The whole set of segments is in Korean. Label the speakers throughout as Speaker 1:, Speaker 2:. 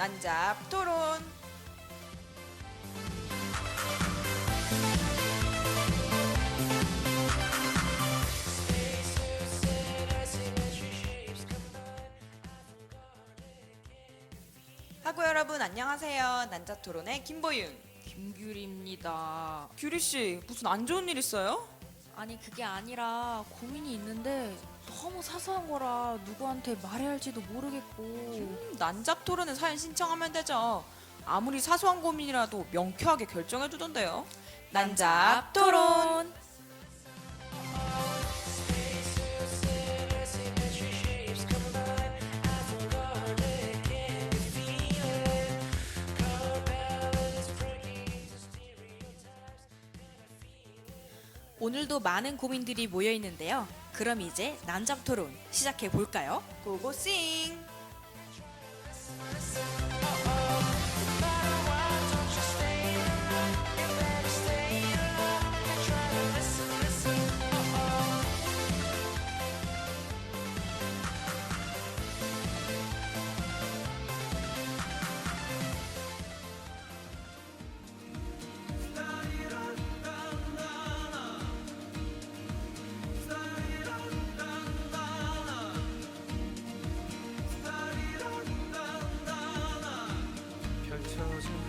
Speaker 1: 난잡 토론. 하고 여러분 안녕하세요. 난잡 토론의 김보윤.
Speaker 2: 김규리입니다.
Speaker 1: 규리 씨 무슨 안 좋은 일 있어요?
Speaker 2: 아니 그게 아니라 고민이 있는데 너무 사소한 거라 누구한테 말해야 할지도 모르겠고
Speaker 1: 음, 난잡 토론에 사연 신청하면 되죠. 아무리 사소한 고민이라도 명쾌하게 결정해 두던데요. 난잡 토론.
Speaker 2: 오늘도 많은 고민들이 모여 있는데요. 그럼 이제 난잡 토론 시작해 볼까요?
Speaker 1: 고고싱.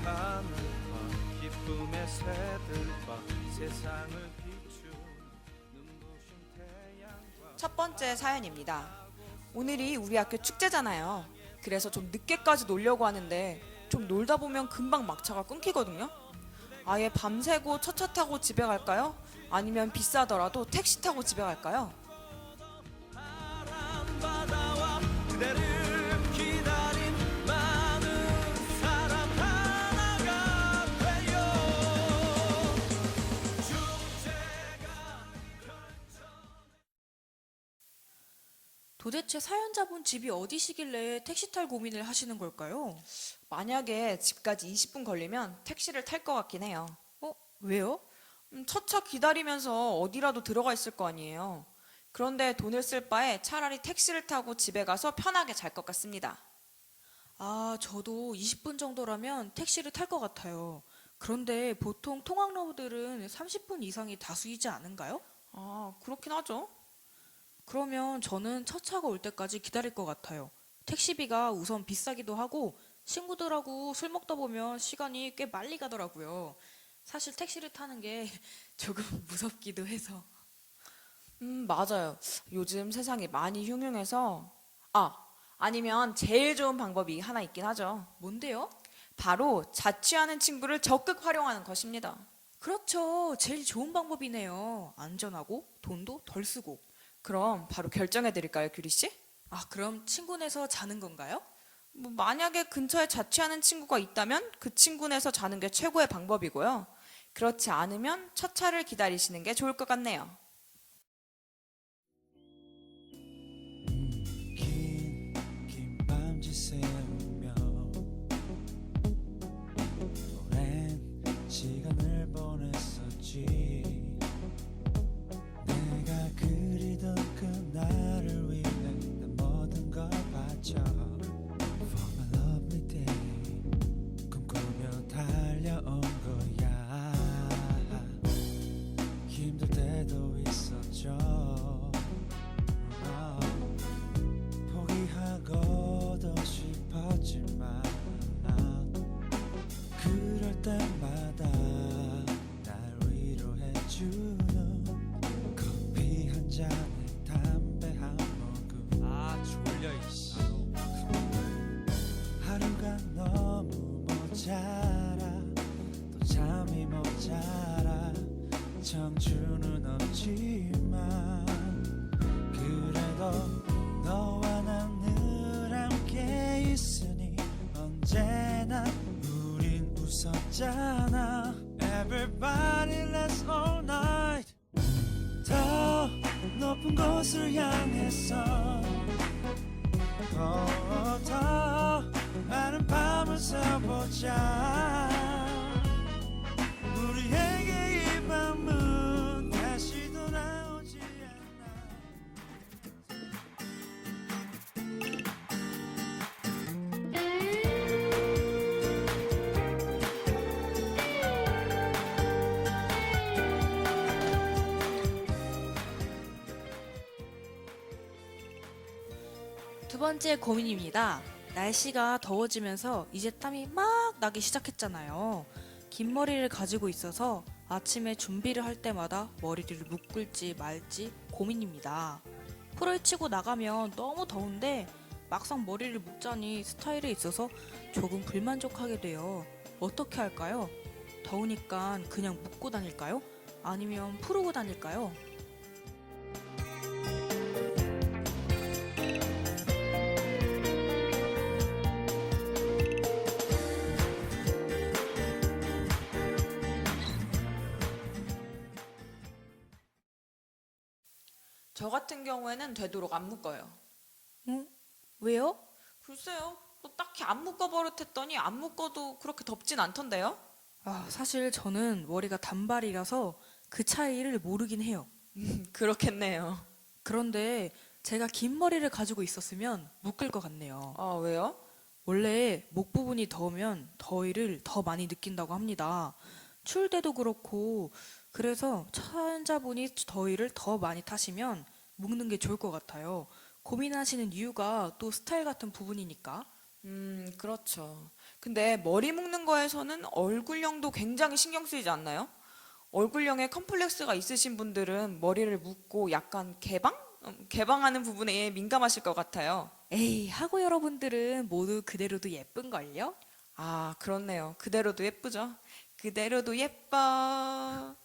Speaker 3: 하늘과 기쁨의 새들과 세상을 비추는 눈부신 태양과
Speaker 1: 첫 번째 사연입니다. 오늘이 우리 학교 축제잖아요. 그래서 좀 늦게까지 놀려고 하는데 좀 놀다 보면 금방 막차가 끊기거든요. 아예 밤새고 첫차 타고 집에 갈까요? 아니면 비싸더라도 택시 타고 집에 갈까요?
Speaker 3: 바다와 그대를
Speaker 2: 도대체 사연자분 집이 어디시길래 택시 탈 고민을 하시는 걸까요?
Speaker 1: 만약에 집까지 20분 걸리면 택시를 탈 것 같긴 해요.
Speaker 2: 어? 왜요?
Speaker 1: 음, 첫차 기다리면서 어디라도 들어가 있을 거 아니에요. 그런데 돈을 쓸 바에 차라리 택시를 타고 집에 가서 편하게 잘 것 같습니다.
Speaker 2: 아, 저도 20분 정도라면 택시를 탈 것 같아요. 그런데 보통 통학로들은 30분 이상이 다수이지 않은가요?
Speaker 1: 아, 그렇긴 하죠.
Speaker 2: 그러면 저는 첫 차가 올 때까지 기다릴 것 같아요. 택시비가 우선 비싸기도 하고 친구들하고 술 먹다 보면 시간이 꽤 빨리 가더라고요. 사실 택시를 타는 게 조금 무섭기도 해서.
Speaker 1: 음, 맞아요. 요즘 세상이 많이 흉흉해서 아, 아니면 제일 좋은 방법이 하나 있긴 하죠.
Speaker 2: 뭔데요?
Speaker 1: 바로 자취하는 친구를 적극 활용하는 것입니다.
Speaker 2: 그렇죠. 제일 좋은 방법이네요. 안전하고 돈도 덜 쓰고.
Speaker 1: 그럼 바로 결정해 드릴까요, 규리 씨?
Speaker 2: 아, 그럼 친구네서 자는 건가요?
Speaker 1: 뭐 만약에 근처에 자취하는 친구가 있다면 그 친구네서 자는 게 최고의 방법이고요. 그렇지 않으면 첫 차를 기다리시는 게 좋을 것 같네요.
Speaker 3: 청춘은 없지만 그래도 너와 난늘 함께 있으니 언제나 우린 웃었잖아. Everybody let's all night. 더 높은 곳을 향해서 더, 더 많은 밤을 새보자
Speaker 2: 번째 고민입니다. 날씨가 더워지면서 이제 땀이 막 나기 시작했잖아요. 긴 머리를 가지고 있어서 아침에 준비를 할 때마다 머리를 묶을지 말지 고민입니다. 풀을 치고 나가면 너무 더운데 막상 머리를 묶자니 스타일에 있어서 조금 불만족하게 돼요. 어떻게 할까요? 더우니까 그냥 묶고 다닐까요? 아니면 풀고 다닐까요?
Speaker 1: 저 같은 경우에는 되도록 안 묶어요.
Speaker 2: 응? 왜요?
Speaker 1: 글쎄요. 뭐 딱히 안 묶어 버릇했더니 안 묶어도 그렇게 덥진 않던데요?
Speaker 2: 아, 사실 저는 머리가 단발이라서 그 차이를 모르긴 해요.
Speaker 1: 그렇겠네요.
Speaker 2: 그런데 제가 긴 머리를 가지고 있었으면 묶을 것 같네요.
Speaker 1: 아, 왜요?
Speaker 2: 원래 목 부분이 더우면 더위를 더 많이 느낀다고 합니다. 추울 때도 그렇고 그래서 차연자분이 더위를 더 많이 타시면 묶는 게 좋을 것 같아요. 고민하시는 이유가 또 스타일 같은 부분이니까.
Speaker 1: 음, 그렇죠. 근데 머리 묶는 거에서는 얼굴형도 굉장히 신경 쓰이지 않나요? 얼굴형에 컴플렉스가 있으신 분들은 머리를 묶고 약간 개방? 음, 개방하는 부분에 민감하실 것 같아요.
Speaker 2: 에이, 하고 여러분들은 모두 그대로도 예쁜걸요?
Speaker 1: 아, 그렇네요. 그대로도 예쁘죠? 그대로도 예뻐.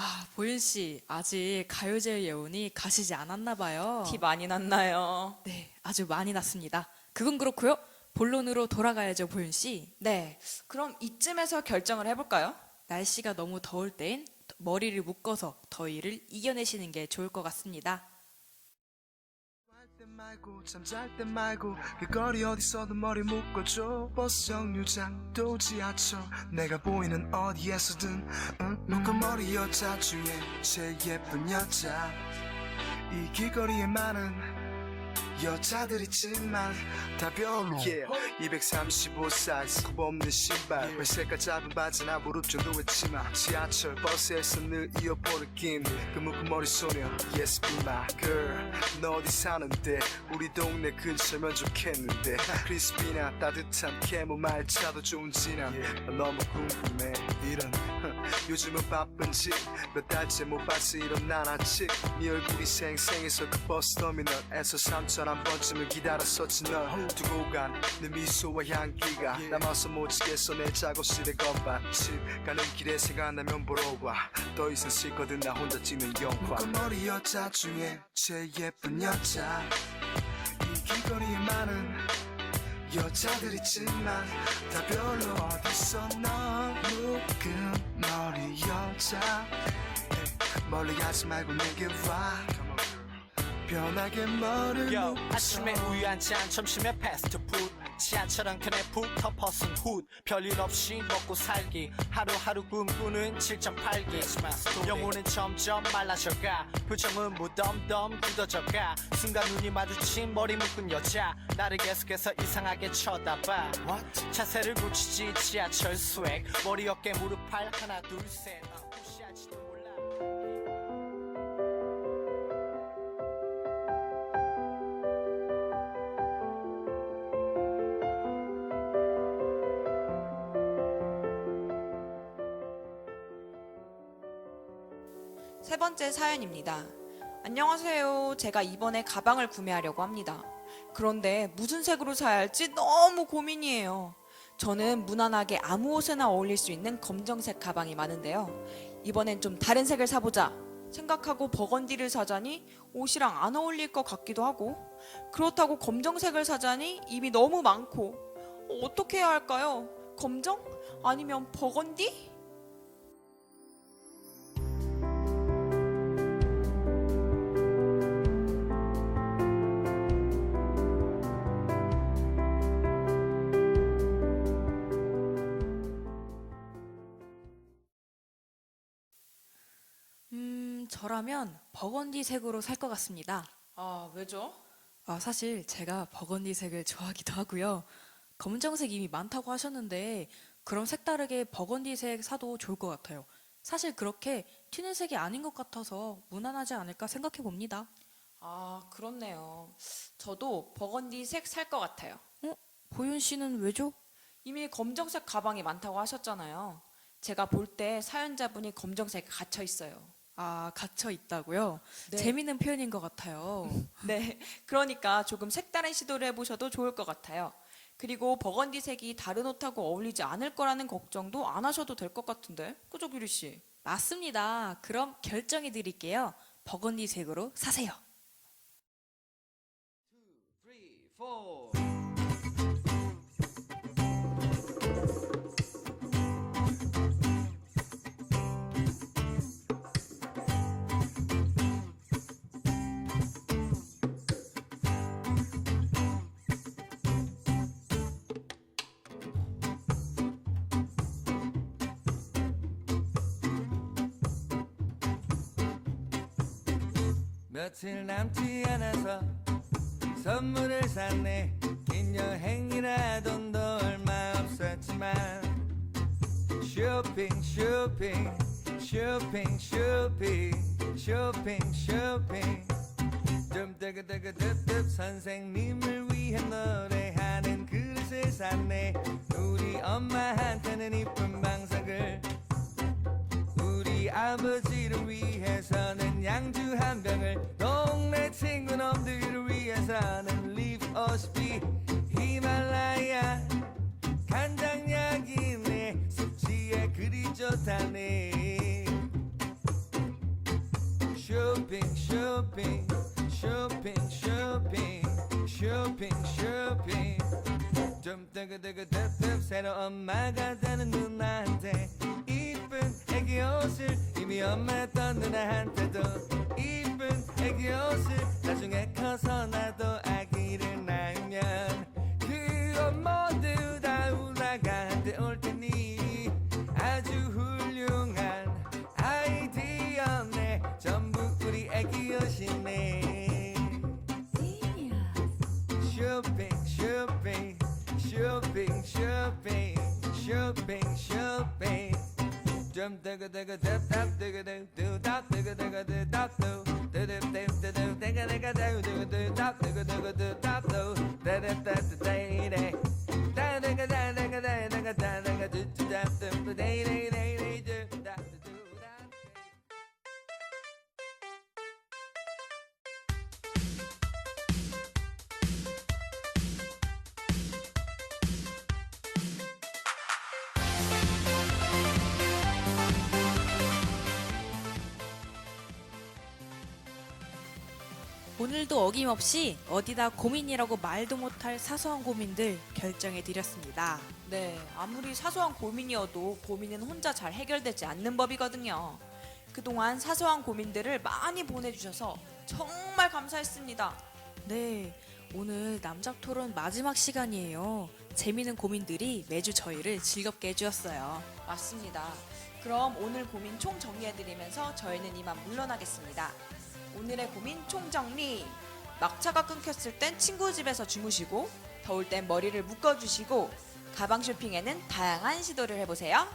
Speaker 2: 아, 보윤 씨, 아직 가요제 예원이 가시지 않았나 봐요.
Speaker 1: 티 많이 났나요?
Speaker 2: 네, 아주 많이 났습니다. 그건 그렇고요. 본론으로 돌아가야죠, 보윤 씨.
Speaker 1: 네. 그럼 이쯤에서 결정을 해볼까요?
Speaker 2: 날씨가 너무 더울 땐 머리를 묶어서 더위를 이겨내시는 게 좋을 것 같습니다.
Speaker 4: 때 말고 잠잘 때 말고 그 거리 어디서든 머리 묶어줘 버스 정류장 또 지하철 내가 보이는 어디에서든 응? 묶은 머리 여자 중에 제일 예쁜 여자 이 길거리에 많은 여자들 있지만 다 별로. Yeah. 235 사이즈 굽 없는 신발. 회색깔 짧은 바지나 무릎 정도 했지만 지하철 버스에서 늘 이어폰을 낀그 묶은 머리 소녀 Yes be my girl. 너 어디 사는데? 우리 동네 근처면 좋겠는데. 크리스피나 따뜻한 캐모 말차도 좋은지 난. 너무 궁금해 이런. 요즘은 바쁜지 몇 달째 못 봤어 일어난 아직 네 얼굴이 생생해서 그 버스 터미널에서 3천 한 번쯤을 기다렸었지 널 두고 간 내 미소와 향기가 남아서 못 지겠어 내 작업실에 건반 집 가는 길에 생각나면 보러 와더 이상 싫거든 나 혼자 찍는 영화. 머리 여자 중에 제일 예쁜 여자. 이 길거리에 많은 여자들 있지만 다 별로 어딨어 너 묶은 머리 여자. 멀리 가지 말고 내게 와 편하게 머리를
Speaker 5: Yo, 아침에 우유 한 잔, 점심에 패스트푸드. 지하철 한 칸에 푹 덮어쓴 훗. 별일 없이 먹고 살기. 하루하루 꿈꾸는 7.8기. 영혼은 점점 말라져가. 표정은 무덤덤 굳어져가. 순간 눈이 마주친 머리 묶은 여자. 나를 계속해서 이상하게 쳐다봐. 자세를 고치지 지하철 스웩. 머리 어깨 무릎 팔 하나 둘셋
Speaker 1: 세 번째 사연입니다. 안녕하세요. 제가 이번에 가방을 구매하려고 합니다. 그런데 무슨 색으로 사야 할지 너무 고민이에요. 저는 무난하게 아무 옷에나 어울릴 수 있는 검정색 가방이 많은데요. 이번엔 좀 다른 색을 사보자 생각하고 버건디를 사자니 옷이랑 안 어울릴 것 같기도 하고 그렇다고 검정색을 사자니 입이 너무 많고 어떻게 해야 할까요? 검정? 아니면 버건디?
Speaker 2: 저라면 버건디 색으로 살 것 같습니다.
Speaker 1: 아, 왜죠?
Speaker 2: 아, 사실 제가 버건디 색을 좋아하기도 하고요. 검정색 이미 많다고 하셨는데 그럼 색다르게 버건디 색 사도 좋을 것 같아요. 사실 그렇게 튀는 색이 아닌 것 같아서 무난하지 않을까 생각해 봅니다.
Speaker 1: 아, 그렇네요. 저도 버건디색 살 것 같아요.
Speaker 2: 보윤 씨는 왜죠?
Speaker 1: 이미 검정색 가방이 많다고 하셨잖아요. 제가 볼 때 사연자분이 검정색에 갇혀 있어요.
Speaker 2: 아, 갇혀 있다고요?
Speaker 1: 네.
Speaker 2: 재밌는 표현인 것 같아요.
Speaker 1: 네, 그러니까 조금 색다른 시도를 해보셔도 좋을 것 같아요. 그리고 버건디 색이 다른 옷하고 어울리지 않을 거라는 걱정도 안 하셔도 될 것 같은데, 그죠, 규리 씨?
Speaker 2: 맞습니다. 그럼 결정해 드릴게요. 버건디 색으로 사세요.
Speaker 3: 며칠 남지 않아서 선물을 샀네. 긴 여행이라 돈도 얼마 없었지만 쇼핑 쇼핑 쇼핑 쇼핑 쇼핑 쇼핑. 좀 뜨그뜨그뜨뜻 선생님을 위해 노래하는 그릇을 샀네. 우리 엄마한테는 이쁜 방석을 우리 아버지를 위해서는 양주 한 병을 동네 친구 놈들을 위해서는 립 오스피 히말라야 간장약이네. 숙취에 그리 좋다네. 쇼핑 쇼핑 쇼핑 쇼핑 쇼핑 쇼핑. 좀 뜨그뜨그뜨뜻 새로 엄마가 되는 누나한테 이쁜 애기 옷을 이미 엄 좀 뜨거뜨거답답 뜨거뜨거답 뜨거뜨거답답 뜨거뜨거답 뜨거뜨
Speaker 2: 오늘도 어김없이 어디다 고민이라고 말도 못할 사소한 고민들 결정해 드렸습니다.
Speaker 1: 네, 아무리 사소한 고민이어도 고민은 혼자 잘 해결되지 않는 법이거든요. 그동안 사소한 고민들을 많이 보내주셔서 정말 감사했습니다.
Speaker 2: 네, 오늘 남자 토론 마지막 시간이에요. 재미있는 고민들이 매주 저희를 즐겁게 해주었어요.
Speaker 1: 맞습니다. 그럼 오늘 고민 총 정리해드리면서 저희는 이만 물러나겠습니다. 오늘의 고민 총 정리. 막차가 끊겼을 땐 친구 집에서 주무시고, 더울 땐 머리를 묶어주시고, 가방 쇼핑에는 다양한 시도를 해보세요.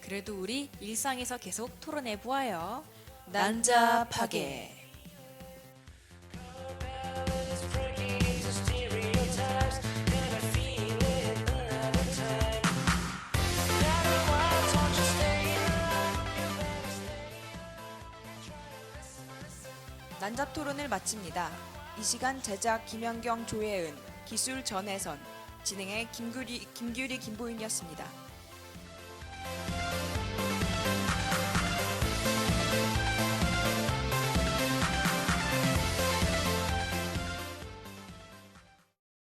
Speaker 2: 그래도 우리 일상에서 계속 토론해 보아요.
Speaker 1: 난잡하게. 난잡 토론을 마칩니다. 이 시간 제작 김현경, 조혜은, 기술 전혜선, 진행의 김규리, 김규리, 김보윤이었습니다.